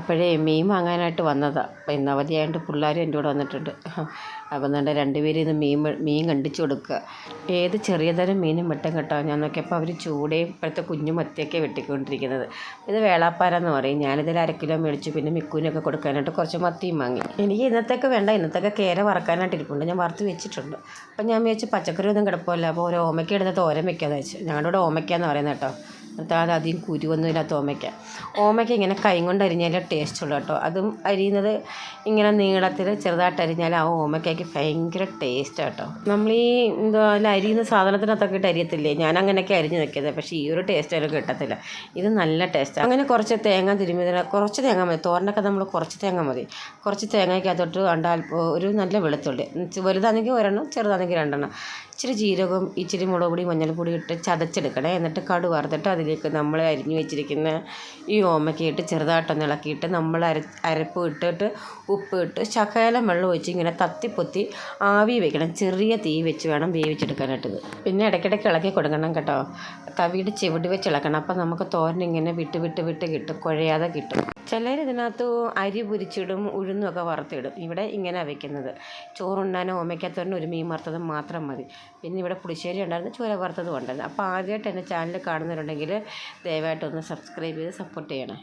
അപ്പോഴേ മീൻ വാങ്ങാനായിട്ട് വന്നതാണ് ഇന്ന് അവധിയായതുകൊണ്ട് പിള്ളേർ എന്റെ കൂടെ വന്നിട്ടുണ്ട്. അപ്പം എന്നിട്ട് രണ്ടുപേരും ഇത് മീൻ മീൻ കണ്ടിച്ചു കൊടുക്കുക ഏത് ചെറിയ തരം മീനും വെട്ടം കേട്ടോ ഞാൻ നോക്കിയപ്പോൾ അവർ ചൂടയും ഇപ്പോഴത്തെ കുഞ്ഞു മത്തിയൊക്കെ വെട്ടിക്കൊണ്ടിരിക്കുന്നത്. ഇത് വേളാപ്പാര എന്ന് പറയും. ഞാനിതിൽ അര കിലോ മേടിച്ചു. പിന്നെ മിക്കൂനൊക്കെ കൊടുക്കാനായിട്ട് കുറച്ച് മത്തിയും വാങ്ങി. എനിക്ക് ഇന്നത്തേക്ക് വേണ്ട. ഇന്നത്തേക്ക് കേര വറക്കാനായിട്ട് ഇരിപ്പുണ്ട്. ഞാൻ വറുത്ത് വെച്ചിട്ടുണ്ട്. അപ്പം ഞാൻ വിചാരിച്ചു പച്ചക്കറി ഒന്നും കിടപ്പില്ല അപ്പോൾ ഒരു ഓമയ്ക്ക എടുത്ത് തോരൻ വെക്കാമെന്ന് വെച്ചു ഞങ്ങളുടെ ഇവിടെ ഓമയ്ക്ക എന്ന് പറയുന്നത് കേട്ടോ. അത് അധികം കുരുവൊന്നും ഇല്ലാത്ത ഓമയ്ക്ക. ഓമയ്ക്ക ഇങ്ങനെ കൈ കൊണ്ട് അരിഞ്ഞാലേ ടേസ്റ്റ് ഉള്ളൂ കേട്ടോ. അതും അരിയുന്നത് ഇങ്ങനെ നീളത്തിൽ ചെറുതായിട്ട് അരിഞ്ഞാൽ ആ ഓമയ്ക്കയ്ക്ക് ഭയങ്കര ടേസ്റ്റ് കേട്ടോ. നമ്മൾ ഈ എന്തോ അരിയുന്ന സാധനത്തിനകത്തൊക്കെ ഇട്ട് അരിയത്തില്ലേ? ഞാൻ അങ്ങനെയൊക്കെ അരിഞ്ഞ് വെക്കുന്നത്. പക്ഷേ ഈ ഒരു ടേസ്റ്റ് അതിൽ കിട്ടത്തില്ല. ഇത് നല്ല ടേസ്റ്റ് അങ്ങനെ കുറച്ച് തേങ്ങ തിരുമ്മിതിന് കുറച്ച് തേങ്ങ മതി. തോരനൊക്കെ നമ്മൾ കുറച്ച് തേങ്ങ മതി. കുറച്ച് തേങ്ങയ്ക്കകത്തോട്ട് കണ്ടാൽ ഒരു നല്ല വെളുത്തുള്ളി. വലുതാണെങ്കിൽ ഒരെണ്ണം ചെറുതാണെങ്കിൽ രണ്ടെണ്ണം. ഇച്ചിരി ജീരകവും ഇച്ചിരി മുളക് പൊടി മഞ്ഞൾപ്പൊടി ഇട്ട് ചതച്ചെടുക്കണേ. എന്നിട്ട് കടു വറുത്തിട്ട് അതിലേക്ക് നമ്മൾ അരിഞ്ഞു വെച്ചിരിക്കുന്ന ഈ ഓമയ്ക്കയിട്ട് ചെറുതായിട്ടൊന്ന് ഇളക്കിയിട്ട് നമ്മൾ അര അരപ്പ് ഇട്ടിട്ട് ഉപ്പ് ഇട്ട് ശകലം വെള്ളം ഒഴിച്ച് ഇങ്ങനെ തത്തിപ്പൊത്തി ആവി വെക്കണം. ചെറിയ തീ വെച്ച് വേണം വേവിച്ചെടുക്കാനായിട്ടത്. പിന്നെ ഇടയ്ക്കിടയ്ക്ക് ഇളക്കി കൊടുക്കണം കേട്ടോ. തവിയുടെ ചെവിടി വെച്ച് ഇളക്കണം. അപ്പം നമുക്ക് തോരൻ ഇങ്ങനെ വിട്ട് വിട്ട് വിട്ട് കിട്ടും. കുഴയാതെ കിട്ടും. ചിലർ ഇതിനകത്ത് അരി പൊരിച്ചിടും ഉഴുന്നൊക്കെ വറുത്തിടും. ഇവിടെ ഇങ്ങനെ വെക്കുന്നത്. ചോറുണ്ണാനോ ഓമയ്ക്കത്തോരനും ഒരു മീൻ വറുത്തത് മാത്രം മതി. പിന്നെ ഇവിടെ പുളിശ്ശേരി ഉണ്ടായിരുന്നു ചോര വറുത്തതും ഉണ്ടായിരുന്നു. അപ്പോൾ ആദ്യമായിട്ട് എന്റെ ചാനൽ കാണുന്നവരുണ്ടെങ്കിൽ ദയവായിട്ടൊന്ന് സബ്സ്ക്രൈബ് ചെയ്ത് സപ്പോർട്ട് ചെയ്യണേ.